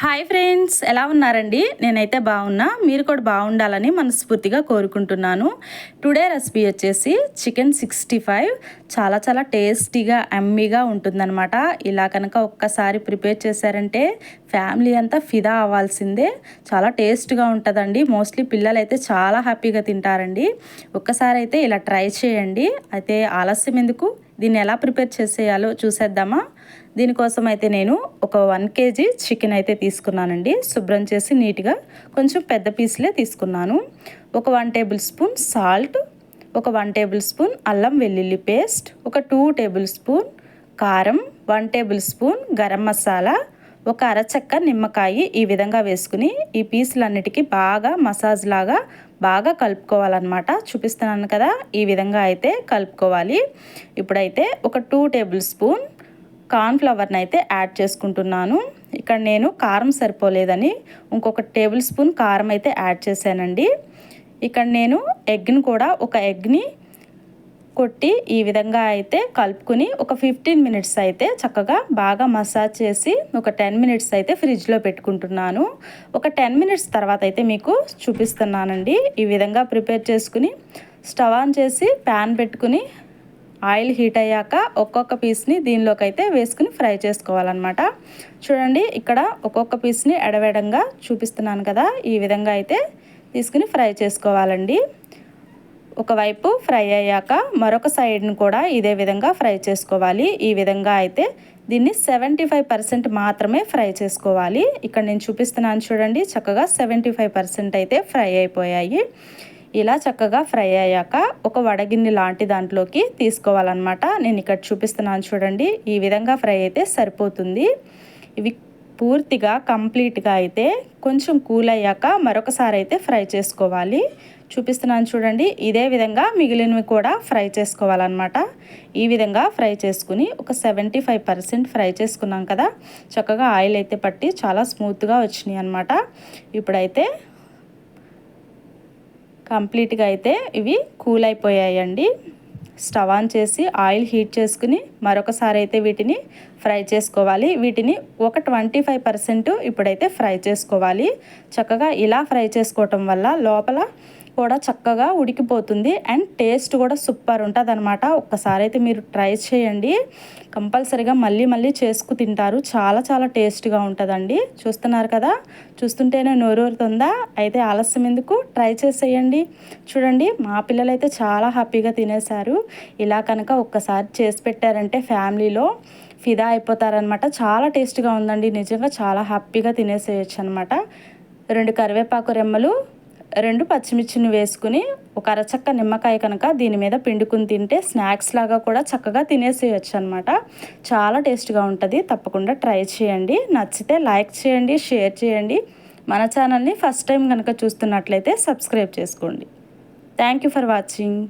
Hi friends ఎలా ఉన్నారండి? నేనైతే బాగున్నా. మీరు కూడా బాగుండాలని మనస్ఫూర్తిగా కోరుకుంటున్నాను. టుడే రెసిపీ వచ్చేసి చికెన్ సిక్స్టీ ఫైవ్. చాలా చాలా టేస్టీగా అమ్మీగా ఉంటుందన్నమాట. ఇలా కనుక ఒక్కసారి ప్రిపేర్ చేశారంటే ఫ్యామిలీ అంతా ఫిదా అవ్వాల్సిందే. చాలా టేస్ట్గా ఉంటుందండి. మోస్ట్లీ పిల్లలు అయితే చాలా హ్యాపీగా తింటారండి. ఒక్కసారి అయితే ఇలా ట్రై చేయండి. అయితే ఆలస్యం ఎందుకు? దీన్ని ఎలా ప్రిపేర్ చేసేయాలో చూసేద్దామా? దీనికోసం అయితే నేను ఒక వన్ కేజీ చికెన్ అయితే తీసుకున్నానండి. శుభ్రం చేసి నీట్గా కొంచెం పెద్ద పీసులే తీసుకున్నాను. ఒక వన్ టేబుల్ స్పూన్ సాల్ట్ ఒక వన్ టేబుల్ స్పూన్ అల్లం వెల్లుల్లి పేస్ట్ ఒక టూ టేబుల్ స్పూన్ కారం one tablespoon garam masala ఒక అరచక్క నిమ్మకాయ ఈ విధంగా వేసుకుని ఈ పీసులన్నిటికీ బాగా మసాజ్ లాగా బాగా కలుపుకోవాలన్నమాట. చూపిస్తున్నాను కదా ఈ విధంగా అయితే కలుపుకోవాలి. ఇప్పుడైతే ఒక టూ టేబుల్ స్పూన్ కార్న్ఫ్లవర్ని అయితే యాడ్ చేసుకుంటున్నాను. ఇక్కడ నేను కారం సరిపోలేదని ఇంకొక టేబుల్ స్పూన్ కారం అయితే యాడ్ చేశానండి. ఇక్కడ నేను ఎగ్ని కూడా ఒక ఎగ్ని కొట్టి ఈ విధంగా అయితే కలుపుకుని ఒక ఫిఫ్టీన్ మినిట్స్ అయితే చక్కగా బాగా మసాజ్ చేసి ఒక టెన్ మినిట్స్ అయితే ఫ్రిడ్జ్లో పెట్టుకుంటున్నాను. ఒక టెన్ మినిట్స్ తర్వాత అయితే మీకు చూపిస్తున్నానండి. ఈ విధంగా ప్రిపేర్ చేసుకుని స్టవ్ ఆన్ చేసి ప్యాన్ పెట్టుకుని ఆయిల్ హీట్ అయ్యాక ఒక్కొక్క పీస్ని దీనిలోకి అయితే వేసుకుని ఫ్రై చేసుకోవాలన్నమాట. చూడండి ఇక్కడ ఒక్కొక్క పీస్ని ఎడవేడంగా చూపిస్తున్నాను కదా. ఈ విధంగా అయితే తీసుకుని ఫ్రై చేసుకోవాలండి. ఒకవైపు ఫ్రై అయ్యాక మరొక సైడ్ని కూడా ఇదే విధంగా ఫ్రై చేసుకోవాలి. ఈ విధంగా అయితే దీన్ని సెవెంటీ ఫైవ్ పర్సెంట్ మాత్రమే ఫ్రై చేసుకోవాలి. ఇక్కడ నేను చూపిస్తున్నాను చూడండి చక్కగా సెవెంటీ ఫైవ్ పర్సెంట్ అయితే ఫ్రై అయిపోయాయి. ఇలా చక్కగా ఫ్రై అయ్యాక ఒక వడగిన్నె లాంటి దాంట్లోకి తీసుకోవాలన్నమాట. నేను ఇక్కడ చూపిస్తున్నాను చూడండి ఈ విధంగా ఫ్రై అయితే సరిపోతుంది. ఇవి పూర్తిగా కంప్లీట్గా అయితే కొంచెం కూల్ అయ్యాక మరొకసారి అయితే ఫ్రై చేసుకోవాలి. చూపిస్తున్నాను చూడండి. ఇదే విధంగా మిగిలినవి కూడా ఫ్రై చేసుకోవాలన్నమాట. ఈ విధంగా ఫ్రై చేసుకుని ఒక సెవెంటీ ఫైవ్ పర్సెంట్ ఫ్రై చేసుకున్నాం కదా. చక్కగా ఆయిల్ అయితే పట్టి చాలా స్మూత్గా వచ్చినాయి అనమాట ఇప్పుడైతే కంప్లీట్గా అయితే ఇవి కూల్ అయిపోయాయండి. స్టవ్ ఆన్ చేసి ఆయిల్ హీట్ చేసుకుని మరొకసారి అయితే వీటిని ఫ్రై చేసుకోవాలి. వీటిని ఒక ట్వంటీ ఫైవ్ పర్సెంట్ ఇప్పుడైతే ఫ్రై చేసుకోవాలి. చక్కగా ఇలా ఫ్రై చేసుకోవటం వల్ల లోపల కూడా చక్కగా ఉడికిపోతుంది అండ్ టేస్ట్ కూడా సూపర్ ఉంటుంది అనమాట ఒక్కసారి అయితే మీరు ట్రై చేయండి. కంపల్సరీగా మళ్ళీ మళ్ళీ చేసుకు తింటారు. చాలా చాలా టేస్ట్గా ఉంటుందండి. చూస్తున్నారు కదా? చూస్తుంటేనే నోరూరుతుందా అయితే ఆలస్యం ఎందుకు? ట్రై చేసేయండి. చూడండి మా పిల్లలు అయితే చాలా హ్యాపీగా తినేశారు. ఇలా కనుక ఒక్కసారి చేసి పెట్టారంటే ఫ్యామిలీలో ఫిదా అయిపోతారనమాట చాలా టేస్ట్గా ఉందండి. నిజంగా చాలా హ్యాపీగా తినేసేయచ్చు అనమాట రెండు కరివేపాకు రెమ్మలు రెండు పచ్చిమిర్చిని వేసుకుని ఒక అరచక్క నిమ్మకాయ కనుక దీని మీద పిండుకుని తింటే స్నాక్స్ లాగా కూడా చక్కగా తినేసేయచ్చు అనమాట చాలా టేస్ట్గా ఉంటుంది. తప్పకుండా ట్రై చేయండి. నచ్చితే లైక్ చేయండి షేర్ చేయండి. మన ఛానల్ని ఫస్ట్ టైం కనుక చూస్తున్నట్లయితే సబ్స్క్రైబ్ చేసుకోండి. Thank you for watching.